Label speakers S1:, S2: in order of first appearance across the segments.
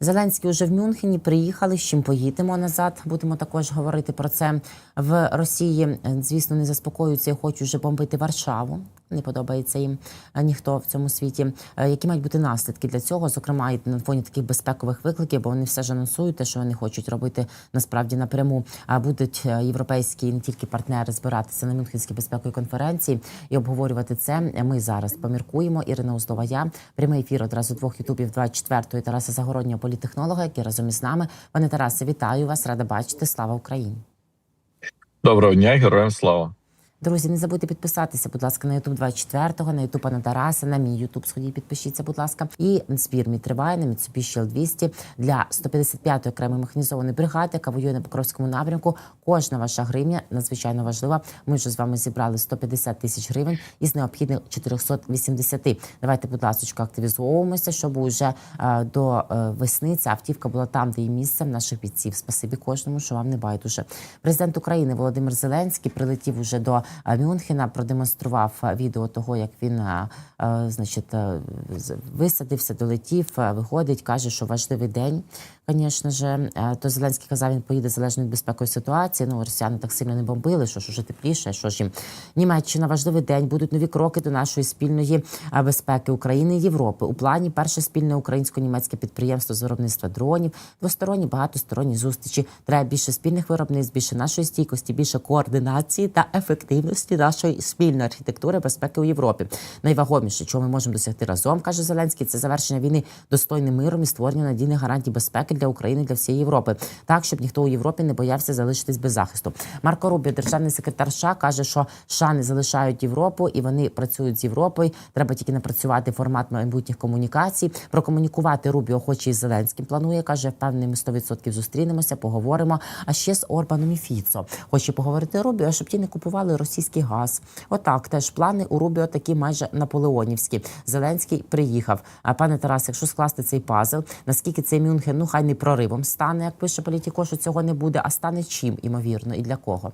S1: Зеленський уже в Мюнхені приїхали. З чим поїдемо назад? Будемо також говорити про це в Росії. Звісно, не заспокоюються і хочуть вже бомбити Варшаву. Не подобається їм е, ніхто в цьому світі. Е, Які мають бути наслідки для цього? Зокрема, і на фоні таких безпекових викликів, бо вони все ж анонсують те, що вони хочуть робити насправді напряму. А будуть е, європейські не тільки партнери збиратися на Мюнхенській безпековій конференції і обговорювати це. Ми зараз поміркуємо. Ірина Узлова, я прямий ефір одразу двох ютубів 24-ї Тараса Загороднього політехнолога, який разом із нами. Пане Тарасе, вітаю вас! Рада бачити. Слава Україні!
S2: Доброго дня, героям слава.
S1: Друзі, не забудьте підписатися, будь ласка, на Ютуб 24-го, на Ютуб пана Тараса, на мій Ютуб сходіть, підпишіться, будь ласка. І збір мій триває на Mitsubishi L200 для 155-ї окремої механізованої бригади, яка воює на Покровському напрямку. Кожна ваша гривня надзвичайно важлива. Ми вже з вами зібрали 150 тисяч гривень із необхідних 480. Давайте, будь ласка, активізовуємося, щоб уже е, до е, весни ця автівка була там, де її місце наших бійців. Спасибі кожному, що вам не байдуже. Президент України Володимир Зеленський прилетів уже до Мюнхена, продемонстрував е, відео того, як він е, е, значить, е, висадився, долетів, е, виходить, каже, що важливий день. Звісно ж, Е, то Зеленський казав, він поїде залежно від безпекової ситуації. Ну, росіяни так сильно не бомбили, що ж уже тепліше, що ж їм Німеччина важливий день. Будуть нові кроки до нашої спільної е, безпеки України і Європи. У плані перше спільне українсько-німецьке підприємство з виробництва дронів, двосторонні багатосторонні зустрічі. Треба більше спільних виробництв, більше нашої стійкості, більше координації та ефективності нашої спільної архітектури безпеки у Європі. Найвагоміше, чого ми можемо досягти разом, каже Зеленський, це завершення війни достойним миром і створення надійних гарантій безпеки для України для всієї Європи, так щоб ніхто у Європі не боявся залишитись без захисту. Марко Рубіо, державний секретар США, каже, що США не залишають Європу і вони працюють з Європою. Треба тільки напрацювати формат майбутніх комунікацій. Прокомунікувати Рубіо хоче із Зеленським. Планує каже, впевнений, ми 100% зустрінемося, поговоримо. А ще з Орбаном і Фіцо хоче поговорити Рубіо, щоб ті не купували російський газ. Отак теж плани у Рубіо такі майже наполеонівські. Зеленський приїхав. А пане Тарас, якщо скласти цей пазл, наскільки цей Мюнхен, ну хай не проривом стане, як пише політіко, що цього не буде, а стане чим, імовірно, і для кого?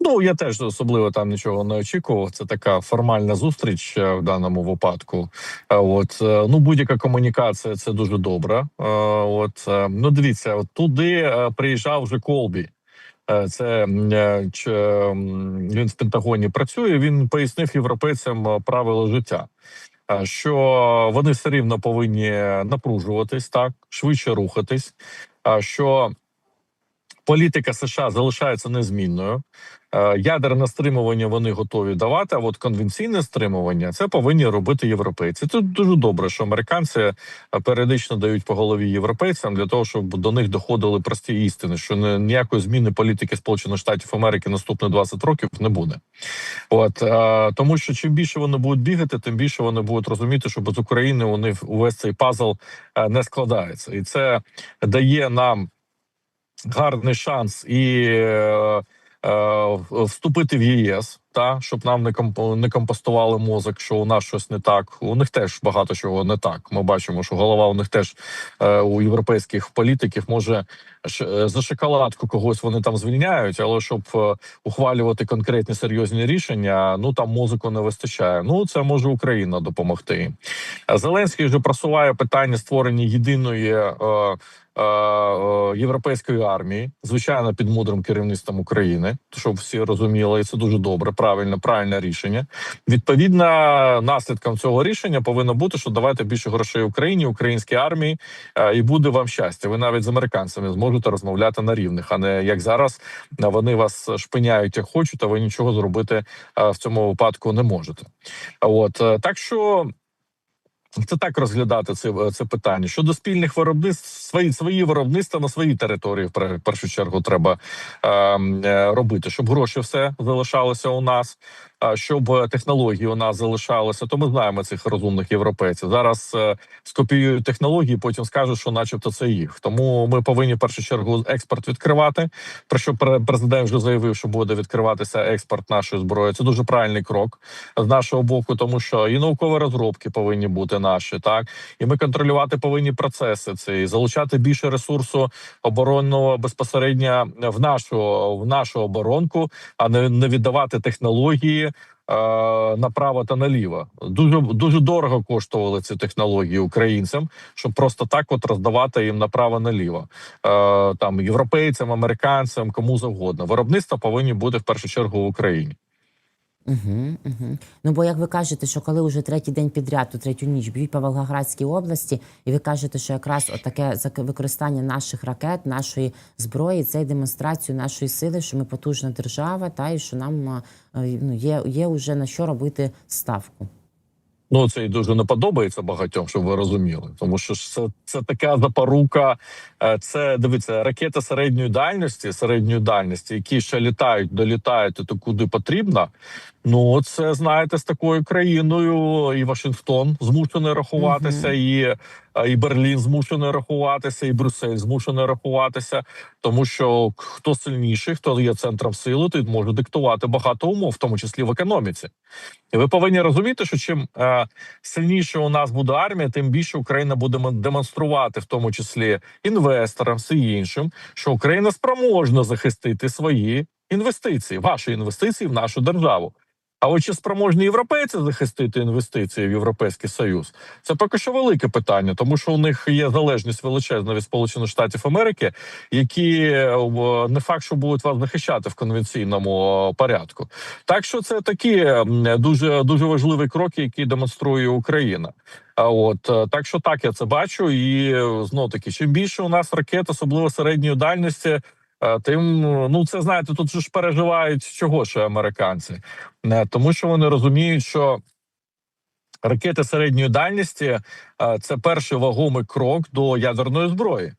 S2: Ну я теж особливо там нічого не очікував. Це така формальна зустріч е, в даному випадку. Е, От е, ну будь-яка комунікація це дуже добре. Е, От ну дивіться, от туди приїжджав вже Колбі. Це він в Пентагоні працює. Він пояснив європейцям правила життя. Е, Що вони все рівно повинні напружуватись так, швидше рухатись. Що політика США залишається незмінною. Е, Ядерне стримування вони готові давати. А от конвенційне стримування це повинні робити європейці. Це дуже добре, що американці е, періодично дають по голові європейцям для того, щоб до них доходили прості істини, що ніякої зміни політики Сполучених Штатів Америки наступні 20 років не буде. От е, тому, що чим більше вони будуть бігати, тим більше вони будуть розуміти, що без України вони увесь цей пазл не складається, і це дає нам гарний шанс і е, е, вступити в ЄС, та щоб нам не комп- не компостували мозок, що у нас щось не так. У них теж багато чого не так. Ми бачимо, що голова у них теж е, у європейських політиків може е, за шоколадку когось вони там звільняють, але щоб е, ухвалювати конкретні серйозні рішення, ну там мозоку не вистачає. Ну це може Україна допомогти. Зеленський вже просуває питання створення єдиної. Е, європейської армії, звичайно, під мудрим керівництвом України, щоб всі розуміли, і це дуже добре, правильно, правильне рішення. Відповідно, наслідком цього рішення повинно бути, що давайте більше грошей Україні, українській армії, е, і буде вам щастя. Ви навіть з американцями зможете розмовляти на рівних, а не як зараз е, вони вас шпиняють як хочуть, а ви нічого зробити е, в цьому випадку не можете. От е, так що. Це так розглядати це, це питання. Щодо спільних виробництв, свої свої виробництва на своїй території в пер- першу чергу треба е, е, робити, щоб гроші все залишалося у нас, щоб е, технології у нас залишалися. То ми знаємо цих розумних європейців. Зараз е, скопіюють технології, потім скажуть, що, начебто, це їх. Тому ми повинні в першу чергу експорт відкривати. Про що пре- президент вже заявив, що буде відкриватися експорт нашої зброї. Це дуже правильний крок з нашого боку, тому що і наукові розробки повинні бути наші, так і ми контролювати повинні процеси. Це залучати більше ресурсу оборонного безпосередньо в нашу в нашу оборонку, а не, не віддавати технології. Направо та наліво. Дуже дуже дорого коштували ці технології українцям, щоб просто так от роздавати їм направо наліво. Е, там європейцям, американцям, кому завгодно. Виробництво повинні бути в першу чергу в Україні.
S1: Угу, угу. Ну бо як ви кажете, що коли вже третій день підряд, у третю ніч б'ють по Волгоградській області, і ви кажете, що якраз таке використання наших ракет, нашої зброї, це демонстрацію нашої сили, що ми потужна держава, та і що нам ну, є, є вже на що робити ставку.
S2: Ну це і дуже не подобається багатьом, щоб ви розуміли, тому що це, це така запорука. е, Це дивіться ракети середньої дальності, середньої дальності, які ще літають, долітають і то куди потрібно. Ну це знаєте, з такою країною і Вашингтон змушений рахуватися, і, і Берлін змушений рахуватися, і Брюссель змушений рахуватися, тому що хто сильніший, хто є центром сили, той може диктувати багато умов, в тому числі в економіці. І ви повинні розуміти, що чим е, сильніше у нас буде армія, тим більше Україна буде демонструвати, в тому числі інвесторам, всі іншим, що Україна спроможна захистити свої інвестиції, ваші інвестиції в нашу державу. А от чи спроможні європейці захистити інвестиції в Європейський Союз? Це поки що велике питання, тому що у них є залежність величезна від Сполучених Штатів Америки, які е, не факт, що будуть вас захищати в конвенційному е, порядку. Так що це такі дуже дуже важливі кроки, які демонструє Україна. А от е, так, що так я це бачу, і знов таки, чим більше у нас ракет, особливо середньої дальності. Е, Тим ну це знаєте, тут ж переживають чого ще американці, Е, тому що вони розуміють, що ракети середньої дальності е, це перший вагомий крок до ядерної зброї.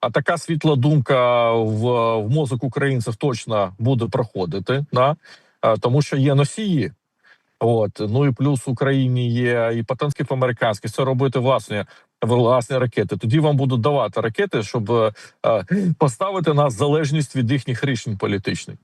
S2: А така світла думка в, в мозок українців точно буде проходити, да? Е, тому що є носії. От ну і плюс в Україні є і потенцьких американських це робити власні власні ракети. Тоді вам будуть давати ракети, щоб е, е, поставити нас в залежність від їхніх рішень політичних.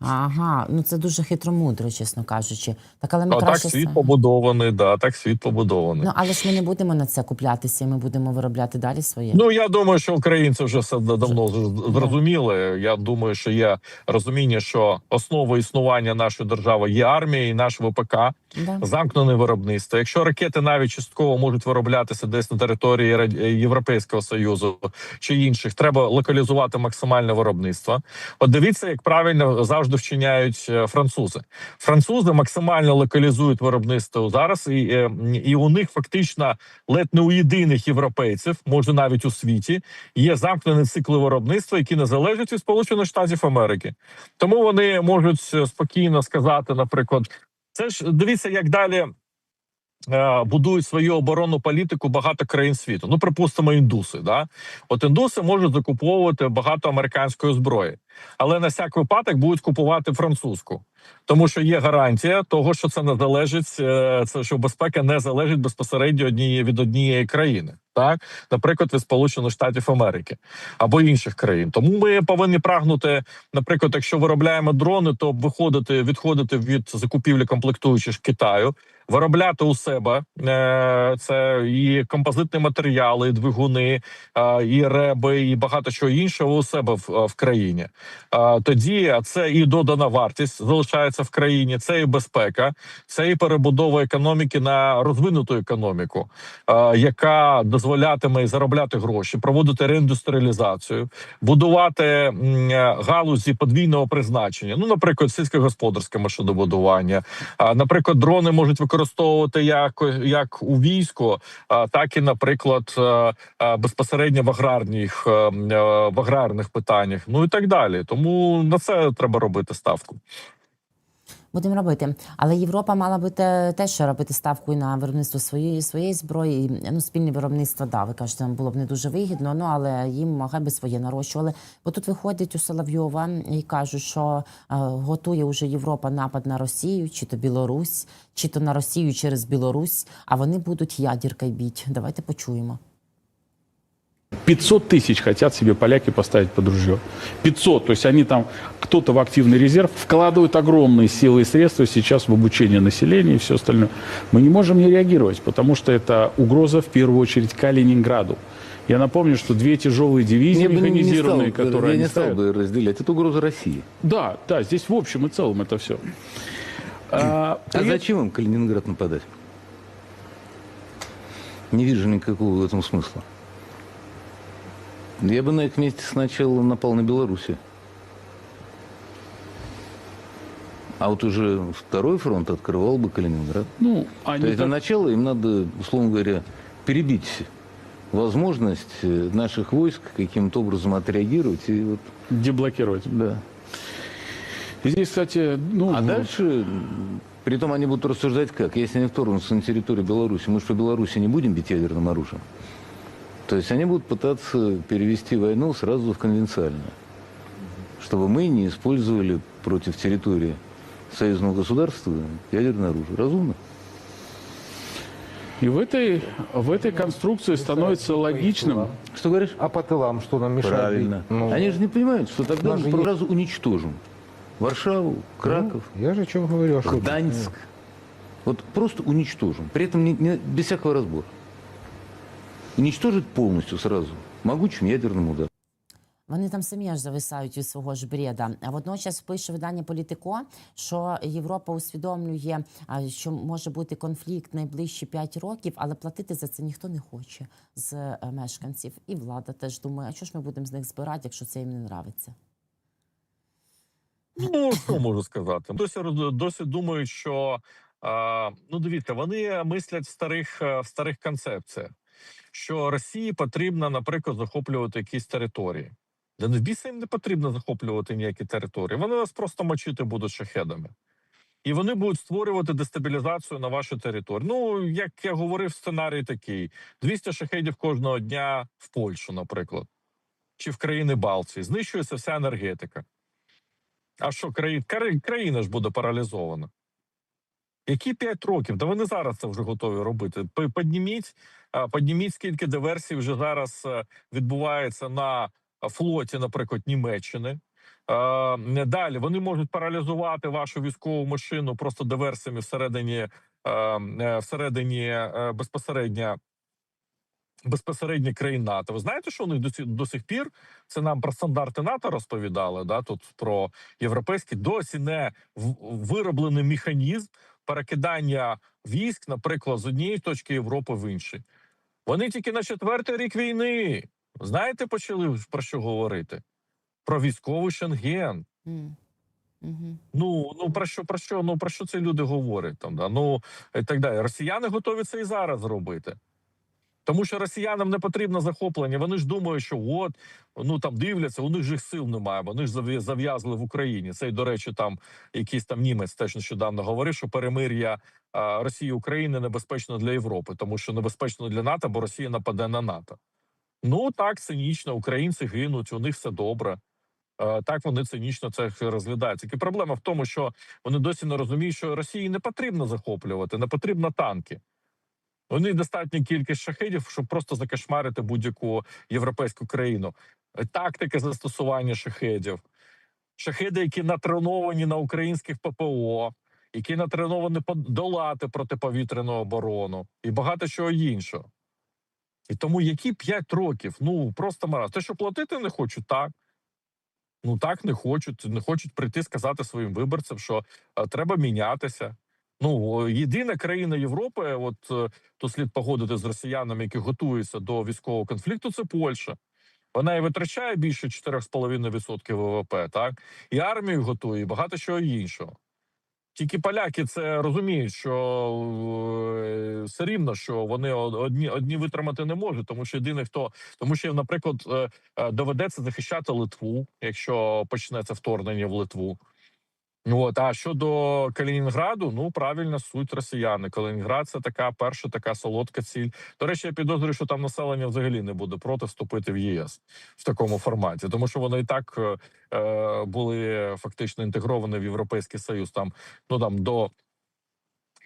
S1: Ага, ну це дуже хитромудро, чесно кажучи. Так, але ми
S2: А так світ побудований, да, так світ побудований.
S1: Ну але ж ми не будемо на це куплятися, і ми будемо виробляти далі своє.
S2: Ну я думаю, що українці вже все давно зрозуміли. Я думаю, що є розуміння, що основа існування нашої держави є армія і наш ВПК,
S1: да.
S2: замкнене виробництво. Якщо ракети навіть частково можуть вироблятися десь на території Європейського союзу чи інших, треба локалізувати максимальне виробництво. От дивіться, як правильно завжди вчиняють е, французи. Французи максимально локалізують виробництво зараз, і, е, і у них фактично ледь не у єдиних європейців, може навіть у світі, є замкнені цикли виробництва, які не залежать від Сполучених Штатів Америки. Тому вони можуть е, спокійно сказати, наприклад, це ж дивіться, як далі. Е, Будують свою оборонну політику багато країн світу. Ну, припустимо, індуси. Да? От індуси можуть закуповувати багато американської зброї, але на всяк випадок будуть купувати французьку, тому що є гарантія того, що це не залежить, е, це що безпека не залежить безпосередньо однієї від однієї країни, так наприклад, від Сполучених Штатів Америки або інших країн. Тому ми повинні прагнути, наприклад, якщо виробляємо дрони, то виходити відходити від закупівлі комплектуючих Китаю. Виробляти у себе е, це і композитні матеріали, і двигуни, е, і реби, і багато чого іншого у себе в, в країні. Тоді це і додана вартість залишається в країні, це і безпека, це і перебудова економіки на розвинуту економіку, е, яка дозволятиме заробляти гроші, проводити реіндустріалізацію, будувати е, галузі подвійного призначення. Ну, наприклад, сільськогосподарське машинобудування. Наприклад, дрони можуть використовувати як, як у війську, так і, наприклад, е, безпосередньо в аграрних в аграрних питаннях. Ну і так далі. Тому на це треба робити ставку.
S1: Будемо робити. Але Європа мала би те- теж робити ставку і на виробництво своєї своєї зброї. Ну, спільне виробництво, да, ви кажете, нам було б не дуже вигідно, ну але їм хай би своє нарощували. Бо тут виходить у Соловйова і кажуть, що е, готує уже Європа напад на Росію, чи то Білорусь, чи то на Росію через Білорусь, а вони будуть ядіркою біть. Давайте почуємо.
S3: 500 тысяч хотят себе поляки поставить под ружье. 500. То есть они там, кто-то в активный резерв вкладывают огромные силы и средства сейчас в обучение населения и все остальное. Мы не можем не реагировать, потому что это угроза в первую очередь Калининграду. Я напомню, что две тяжелые дивизии
S4: Я бы не
S3: механизированные,
S4: стал,
S3: которые
S4: я
S3: они
S4: не стал
S3: ставят-
S4: бы разделять. Это угроза России.
S3: Да, да, здесь в общем и целом это все. А,
S4: А
S3: при
S4: зачем им Калининград нападать? Не вижу никакого в этом смысла. Я бы на их месте сначала напал на Белоруссию. А вот уже второй фронт открывал бы Калининград.
S3: Ну, они
S4: То есть
S3: так-
S4: для начала им надо, условно говоря, перебить возможность э, наших войск каким-то образом отреагировать. И вот,
S3: деблокировать.
S4: да.
S3: И Здесь, кстати, ну,
S4: А дальше, м, притом они будут рассуждать как? Если они вторгнутся на территорию Беларуси, мы же по Беларуси не будем бить ядерным оружием. То есть они будут пытаться перевести войну сразу в конвенциальную. Чтобы мы не использовали против территории союзного государства ядерное оружие. Разумно?
S3: и в этой, в этой конструкции становится логичным,
S4: Что говоришь?
S5: А по тылам что нам мешает?
S4: Правильно.
S5: Ну,
S4: Они же не понимают, что тогда мы
S5: же
S4: сразу уничтожим Варшаву, Краков,
S5: я же о чем говорю. а что-
S4: Гданьск. Вот просто уничтожим. При этом не- не- без всякого разбора. Уничтожить полностью сразу. Могучим ядерным ударом.
S1: Вони там самі аж зависають від свого ж бреда. А водночас пише видання Політико, що Європа усвідомлює, що може бути конфлікт найближчі 5 років, але платити за це ніхто не хоче з е, мешканців. І влада теж думає, а що ж ми будемо з них збирати, якщо це їм не нравиться.
S2: Ну, що можу сказати? Досі роз- досі думають, що ну дивіться, вони мислять в старих е, в старих концепціях, що Росії потрібно, наприклад, захоплювати якісь території. Не біса їм не потрібно захоплювати ніякі території. Вони вас просто мочити будуть шахедами. І вони будуть створювати дестабілізацію на вашій території. Ну, як я говорив, сценарій такий: 200 шахедів кожного дня в Польщу, наприклад, чи в країни Балтії. Знищується вся енергетика. А що країна, країна ж буде паралізована? Які 5 років? Та вони зараз це вже готові робити. Підніміть, підніміть, скільки диверсій вже зараз е, відбувається на флоті, наприклад, Німеччини. Е, Далі вони можуть паралізувати вашу військову машину просто диверсіями всередині, е, всередині безпосередньо. Безпосередньо країн НАТО. Ви знаєте, що вони до, сі- до сих пір це нам про стандарти НАТО розповідали. Да, тут про європейський досі не вироблений механізм перекидання військ, наприклад, з однієї точки Європи в інші. Вони тільки на четвертий рік війни. Знаєте, почали про що говорити? Про військовий шенген.
S1: Mm. Mm -hmm.
S2: Ну ну про що про що? Ну про що ці люди говорять там? Да? Ну і так далі. Росіяни готові це і зараз зробити. Тому що росіянам не потрібно захоплення. Вони ж думають, що от ну там дивляться, у них же сил немає. Вони ж зав'я- зав'язли в Україні. Це й до речі, там якийсь там німець теж нещодавно говорив, що перемир'я Росії України небезпечно для Європи, тому що небезпечно для НАТО, бо Росія нападе на НАТО. Ну так цинічно, українці гинуть, у них все добре. Так вони цинічно це розглядають. Тільки проблема в тому, що вони досі не розуміють, що Росії не потрібно захоплювати, не потрібно танки. Вони достатня кількість шахедів, щоб просто закошмарити будь-яку європейську країну. Тактика застосування шахедів, шахеди, які натреновані на українських ППО, які натреновані подолати протиповітряну оборону і багато чого іншого. І тому які 5 років? Ну просто мараз. Те, що платити не хочуть, так. Ну так не хочуть, не хочуть прийти сказати своїм виборцям, що е, треба мінятися. Ну єдина країна Європи, от е, тут слід погодити з росіянами, які готуються до військового конфлікту, це Польща. Вона і витрачає більше 4,5% ВВП, так і армію готує, і багато чого іншого. Тільки поляки це розуміють, що е, все рівно, що вони одні одні витримати не можуть, тому що єдине хто, тому що, наприклад, е, доведеться захищати Литву, якщо почнеться вторгнення в Литву. От, а щодо Калінінграду, ну правильно суть росіяни. Калінінград це така перша така солодка ціль. До речі, я підозрюю, що там населення взагалі не буде проти вступити в ЄС в такому форматі, тому що вони і так е, е, були фактично інтегровані в Європейський Союз. Там ну там до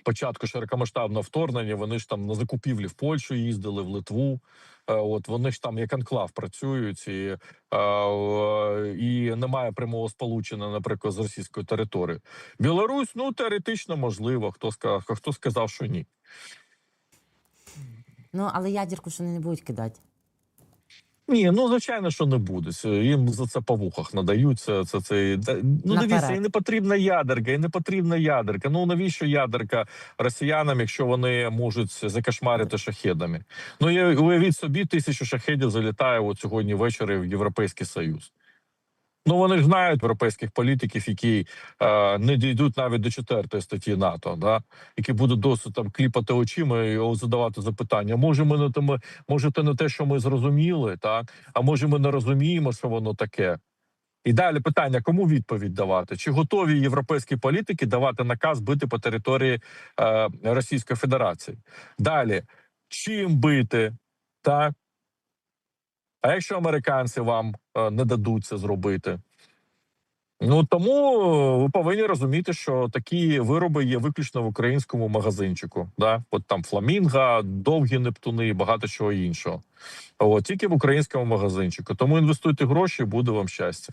S2: початку широкомасштабного вторгнення вони ж там на закупівлі в Польщу їздили в Литву. Е, От вони ж там як анклав працюють, і, е, і немає прямого сполучення, наприклад, з російською територією. Білорусь, ну теоретично можливо. Хто сказав, хто сказав, що ні.
S1: Ну, але ядерку ж вони не будуть кидати.
S2: Ні, ну звичайно, що не буде. Їм за це по вухах надають. Це, це, це, ну дивіться, і не потрібна ядерка, і не потрібна ядерка. Ну навіщо ядерка росіянам, якщо вони можуть закашмарити шахедами? Ну я уявіть собі, тисячу шахедів залітає от сьогодні ввечері в Європейський Союз. Ну вони ж знають європейських політиків, які е, не дійдуть навіть до четвертої статті НАТО, да? які будуть досить там кліпати очима і задавати запитання. Може, ми не те, ми, може, це не те, що ми зрозуміли, так а може, ми не розуміємо, що воно таке. І далі питання: кому відповідь давати? Чи готові європейські політики давати наказ бити по території е, Російської Федерації? Далі чим бити? Так а якщо американці вам не дадуть це зробити? Ну тому е, ви повинні розуміти, що такі вироби є виключно в українському магазинчику. Да? От там фламінга, довгі нептуни багато чого іншого. От тільки в українському магазинчику. Тому інвестуйте гроші, буде вам щастя.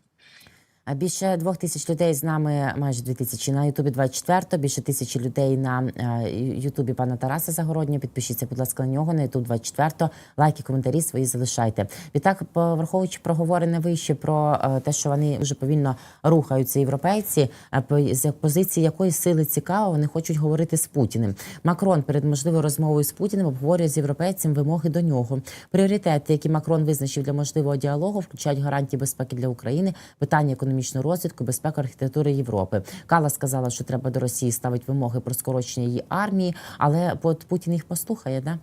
S1: Більше двох тисяч людей з нами, майже дві тисячі на Ютубі 24, більше тисячі людей на е, Ютубі пана Тараса Загороднього. Підпишіться, будь ласка, на нього на Ютуб 24. Лайки, коментарі свої залишайте. Відтак, враховуючи проговорене вище про е, те, що вони дуже повільно рухаються європейці, е, з позиції якої сили цікаво, вони хочуть говорити з Путіним. Макрон перед можливою розмовою з Путіним обговорює з європейцем вимоги до нього. Пріоритети, які Макрон визначив для можливого діалогу, включають гарантії безпеки для України, питання економічного розвитку, безпеку архітектури Європи. Кала сказала, що треба до Росії ставити вимоги про скорочення її армії, але от Путін їх послухає, да?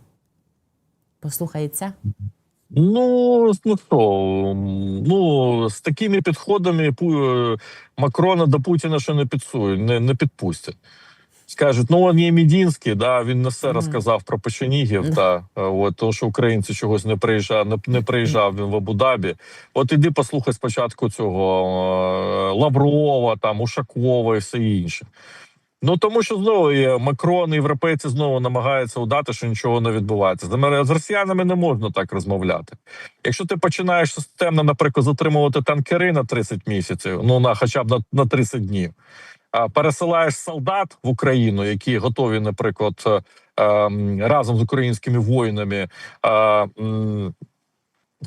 S1: Послухається?
S2: Ну ну що, ну з такими підходами Макрона до Путіна ще не підсують, не, не підпустять. Скажуть, ну он є Мідінський, да, він не все розказав про печенігів, та от тому, що українці чогось не приїжджав, не, не приїжджав він в Абу-Дабі. От іди послухай спочатку цього е, Лаврова, там Ушакова і все інше. Ну тому що знову є Макрон і європейці знову намагаються удати, що нічого не відбувається. З росіянами не можна так розмовляти. Якщо ти починаєш системно, наприклад, затримувати танкери на 30 місяців, ну на хоча б на, на 30 днів, пересилаєш солдат в Україну, які готові, наприклад, е, ем, разом з українськими воїнами. е,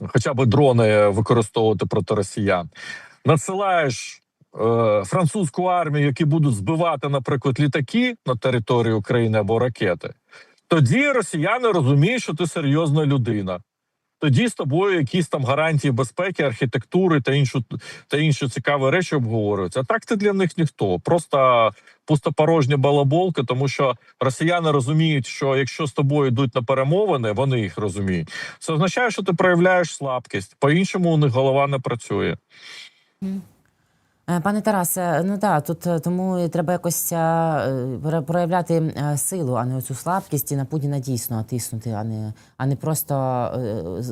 S2: Хоча б дрони використовувати проти росіян, надсилаєш е, французьку армію, які будуть збивати, наприклад, літаки на території України або ракети, тоді росіяни розуміють, що ти серйозна людина. Тоді з тобою якісь там гарантії безпеки, архітектури та іншу та інші цікаві речі обговорюються. А так ти для них ніхто. Просто пустопорожня балаболка, тому що росіяни розуміють, що якщо з тобою йдуть на перемовини, вони їх розуміють. Це означає, що ти проявляєш слабкість. По іншому у них голова не працює.
S1: Е, Пане Тарасе, ну да, тут е, тому треба якось е, проявляти силу, а не оцю слабкість і на Путіна дійсно тиснути, а не, а не просто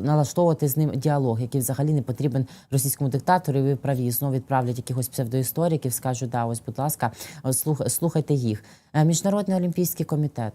S1: налаштовувати з ним діалог, який взагалі не потрібен російському диктатору. Ви праві знову відправлять якихось псевдоісториків, скажуть, да, ось, будь ласка, слухайте їх. Міжнародний олімпійський комітет.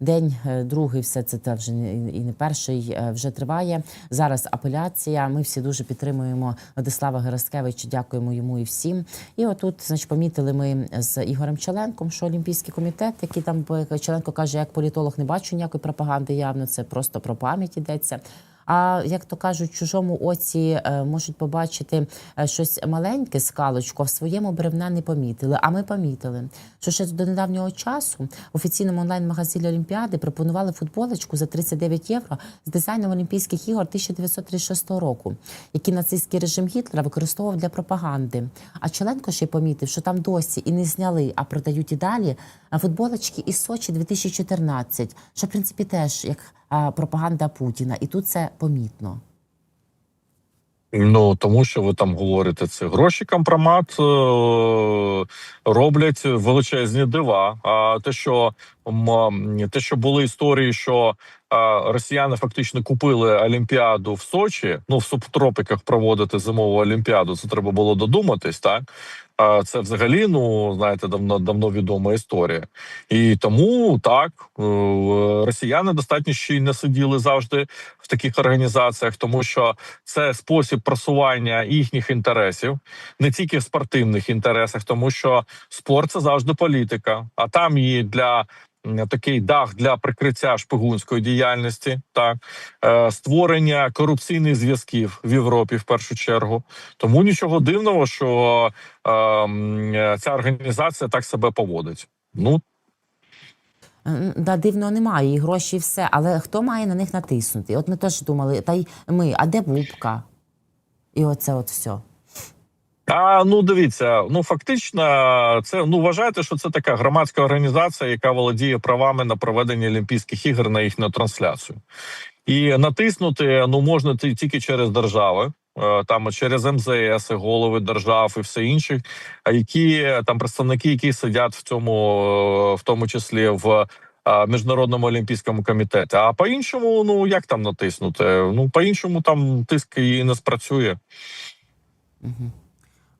S1: День е, другий, все це та вже і не перший е, вже триває. Зараз апеляція. Ми всі дуже підтримуємо Владислава Гераскевича. Дякуємо йому і всім. І отут, значить, помітили ми з Ігорем Челенком, що Олімпійський комітет, який там Челенко каже, як політолог не бачу ніякої пропаганди. Явно це просто про пам'ять йдеться. А як то кажуть, чужому оці е, можуть побачити е, щось маленьке скалочку, а в своєму бревна не помітили. А ми помітили, що ще до недавнього часу в офіційному онлайн-магазині Олімпіади пропонували футболочку за 39 євро з дизайном Олімпійських ігор 1936 року, які нацистський режим Гітлера використовував для пропаганди. А Челенко ще й помітив, що там досі і не зняли, а продають і далі футболочки із Сочі 2014, що в принципі теж як пропаганда Путіна, і тут це помітно.
S2: Ну тому що ви там говорите, це гроші компромат е, роблять величезні дива. А те, що те, що були історії, що е, росіяни фактично купили Олімпіаду в Сочі, ну в субтропіках проводити зимову олімпіаду, це треба було додуматись, так. А це взагалі, ну знаєте, давно давно відома історія, і тому так е, росіяни достатньо щільно сиділи завжди в таких організаціях, тому що це спосіб просування їхніх інтересів, не тільки в спортивних інтересах, тому що спорт це завжди політика, а там і для такий дах для прикриття шпигунської діяльності, так е, створення корупційних зв'язків в Європі в першу чергу. Тому нічого дивного, що е, е, ця організація так себе поводить. Ну
S1: Да, дивного немає, і гроші, і все. Але хто має на них натиснути? От ми теж думали, та й ми, а де Бубка? І оце от все.
S2: А ну дивіться, ну фактично, це ну вважайте, що це така громадська організація, яка володіє правами на проведення Олімпійських ігор на їхню трансляцію. І натиснути ну можна тільки через держави, е, там через МЗС, голови держав і все інше, які там представники, які сидять в цьому, е, в тому числі в. е, Міжнародному олімпійському комітеті. А по-іншому, ну як там натиснути? Ну по-іншому там тиск і не спрацює.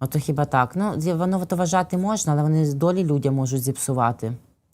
S1: Ото хіба так? Ну, воно то вважати можна, але вони долі людям можуть зіпсувати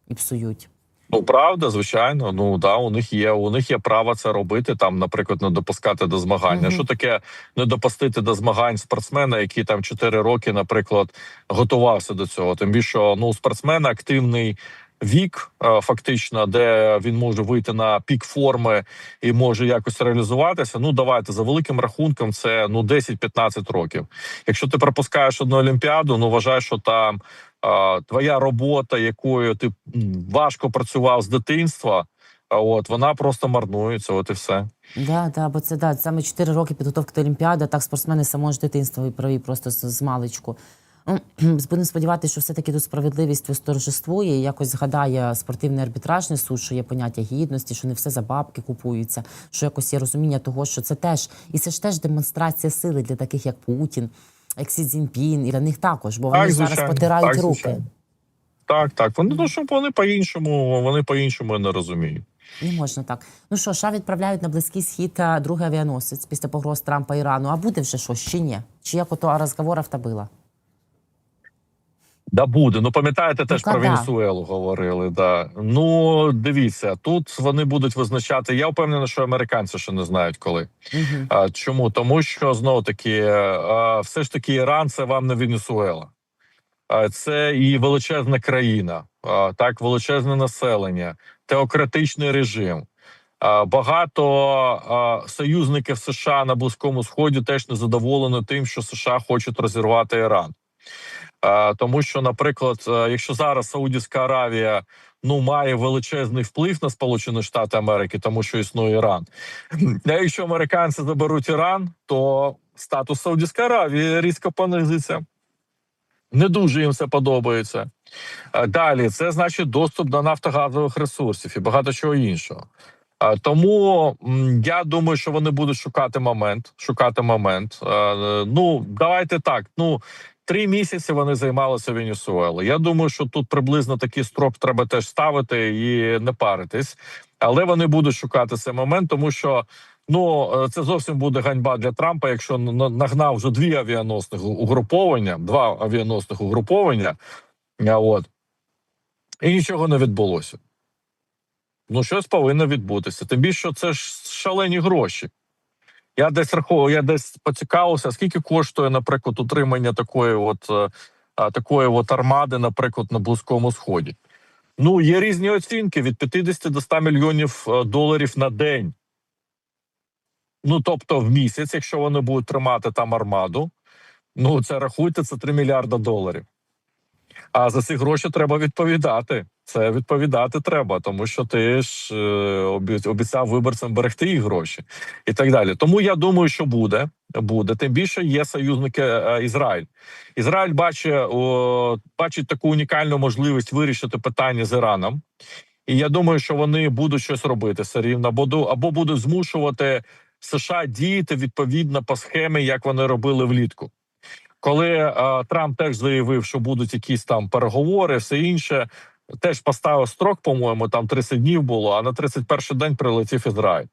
S1: і псують.
S2: Ну правда, звичайно. Ну да, у них є у них є право це робити. Там, наприклад, не допускати до змагання.
S1: Мгм.
S2: Що таке не допустити до змагань спортсмена, який там 4 роки, наприклад, готувався до цього? Тим більше ну спортсмен активний. Вік, е, фактично, де він може вийти на пік форми і може якось реалізуватися. Ну давайте за великим рахунком, це ну 10-15 років. Якщо ти пропускаєш одну олімпіаду, ну вважай, що там а, твоя робота, якою ти важко працював з дитинства, а от вона просто марнується. От і все.
S1: Да, да, бо це да, саме 4 роки підготовки до Олімпіади, так спортсмени з самого ж дитинства і праві просто з маличку. Ну, Будемо сподіватися, що все-таки тут справедливість восторжествує і якось згадає спортивний арбітражний суд, що є поняття гідності, що не все за бабки купується, що якось є розуміння того, що це теж, і це ж теж демонстрація сили для таких, як Путін, як Сі Цзіньпін, і для них також, бо вони
S2: Так,
S1: зараз потирають
S2: так,
S1: руки.
S2: Так, так. Вони ну, що вони по-іншому, вони по-іншому не розуміють.
S1: Не можна так. Ну що, США відправляють на близький схід а, другий авіаносець після погроз Трампа Ірану. А буде вже щось чи ні? Чи як ото розговорів та била?
S2: Да буде. Ну пам'ятаєте, теж про
S1: когда?
S2: Венесуелу говорили. Да. Ну дивіться, тут вони будуть визначати. Я впевнений, що американці ще не знають коли.
S1: Угу.
S2: А, чому? Тому що знову таки, а, все ж таки, Іран це вам не Венесуела. А, Це і величезна країна, а, так, величезне населення, теократичний режим. А, Багато а, союзників США на Близькому Сході теж не задоволені тим, що США хочуть розірвати Іран. А, Тому що, наприклад, е, якщо зараз Саудівська Аравія ну має величезний вплив на Сполучені Штати Америки, тому що існує Іран. А якщо американці заберуть Іран, то статус Саудівської Аравії різко понизиться. Не дуже їм це подобається. Далі це значить доступ до нафтогазових ресурсів і багато чого іншого. Тому я думаю, що вони будуть шукати момент. Шукати момент. Е, Ну давайте так. Ну три місяці вони займалися Венесуелою. Я думаю, що тут приблизно такий строк треба теж ставити і не паритись. Але вони будуть шукати цей момент, тому що ну е, це зовсім буде ганьба для Трампа, якщо нагнав вже дві авіаносних угруповання, два авіаносних угруповання. От і нічого не відбулося. Ну, щось повинно відбутися. Тим більше це ж шалені гроші. Я десь рахував, я десь поцікавився, скільки коштує, наприклад, утримання такої, от е, такої от армади, наприклад, на Близькому Сході. Ну, є різні оцінки від 50 до 100 мільйонів е, доларів на день. Ну, тобто, в місяць, якщо вони будуть тримати там армаду, ну це рахуйте, це 3 мільярда доларів. А за ці гроші треба відповідати. Це відповідати треба, тому що ти ж е, обі- обіцяв виборцям берегти їх гроші і так далі. Тому я думаю, що буде. Буде тим більше є союзники е, Ізраїль. Ізраїль бачить, о, бачить таку унікальну можливість вирішити питання з Іраном. І я думаю, що вони будуть щось робити все рівно, або, будуть змушувати США діяти відповідно по схемі, як вони робили влітку. Коли е, Трамп теж заявив, що будуть якісь там переговори, все інше, теж поставив строк, по-моєму, там 30 днів було, а на 31-й день прилетів Ізраїль.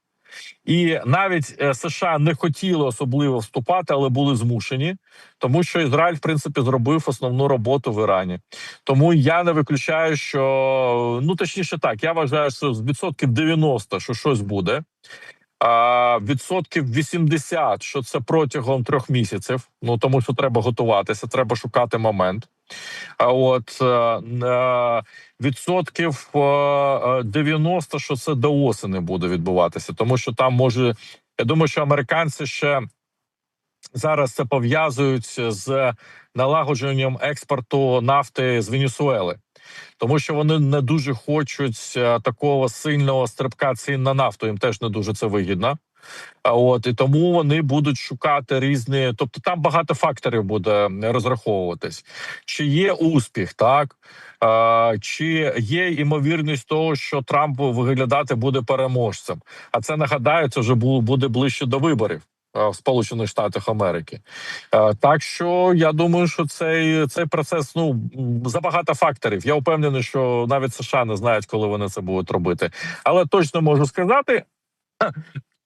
S2: І навіть е, США не хотіли особливо вступати, але були змушені, тому що Ізраїль, в принципі, зробив основну роботу в Ірані. Тому я не виключаю, що ну точніше так, я вважаю, що з відсотків 90, що щось буде. Відсотків 80, що це протягом трьох місяців. Ну тому що треба готуватися, треба шукати момент. А от е, е, відсотків е, е, 90, що це до осені буде відбуватися, тому що там може. Я думаю, що американці ще зараз це пов'язують з налагодженням експорту нафти з Венесуели. Тому що вони не дуже хочуть е, такого сильного стрибка цін на нафту. Їм теж не дуже це вигідно. От і тому вони будуть шукати різні, тобто там багато факторів буде розраховуватись. Чи є успіх, так а, чи є ймовірність того, що Трамп виглядати буде переможцем? А це нагадаю, це вже буде ближче до виборів в Сполучених Штатах Америки. Так що я думаю, що цей, цей процес ну за забагато факторів. Я впевнений, що навіть США не знають, коли вони це будуть робити. Але точно можу сказати,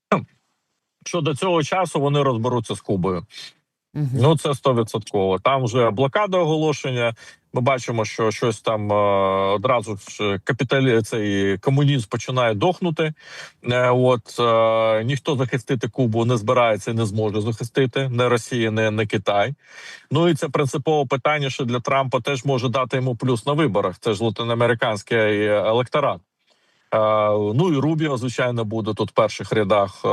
S2: що до цього часу вони розберуться з Кубою. Ну це стовідсотково. Там вже блокада оголошення. Ми бачимо, що щось там е, одразу ж капіталі цей комунізм починає дохнути. Е, от е, ніхто захистити Кубу не збирається і не зможе захистити не Росія, не, не Китай. Ну і це принципове питання, що для Трампа теж може дати йому плюс на виборах. Це ж латиноамериканський електорат. Е, Ну і Рубіо, звичайно, буде тут в перших рядах е,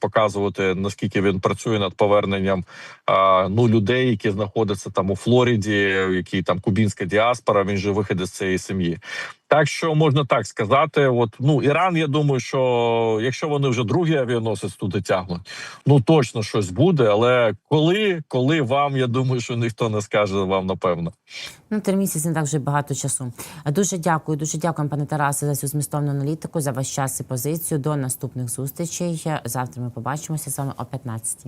S2: показувати наскільки він працює над поверненням е, ну людей, які знаходяться там у Флориді, які там кубінська діаспора. Він же виходить з цієї сім'ї. Так що можна так сказати, от ну Іран, я думаю, що якщо вони вже другий авіаносець туди тягнуть, ну точно щось буде. Але коли, коли вам, я думаю, що ніхто не скаже вам напевно.
S1: Ну, три місяці не так вже багато часу. Дуже дякую, дуже дякую, пане Тарасе, за цю змістовну аналітику, за ваш час і позицію. До наступних зустрічей. Завтра ми побачимося з вами о 15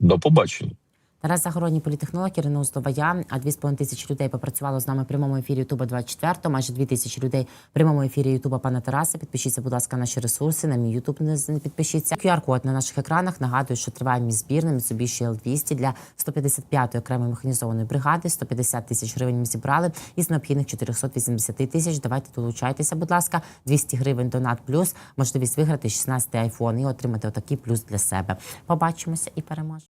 S2: До побачення.
S1: Тарас Загородній політехнолог, Ірина Устова, я. А 2,5 тисячі людей попрацювало з нами в прямому ефірі Ютуба 24 майже 2 тисячі людей в прямому ефірі Ютуба пана Тараса. Підпишіться, будь ласка, на наші ресурси, на мій Ютуб не підпишіться. QR-код на наших екранах нагадую, що триває мій збір на Mitsubishi L200 для 155-ї окремої механізованої бригади. 150 тисяч гривень ми зібрали із необхідних 480 тисяч. Давайте долучайтеся, будь ласка, 200 гривень донат плюс, можливість виграти 16 айфон і отримати отакий плюс для себе. Побачимося і переможемо.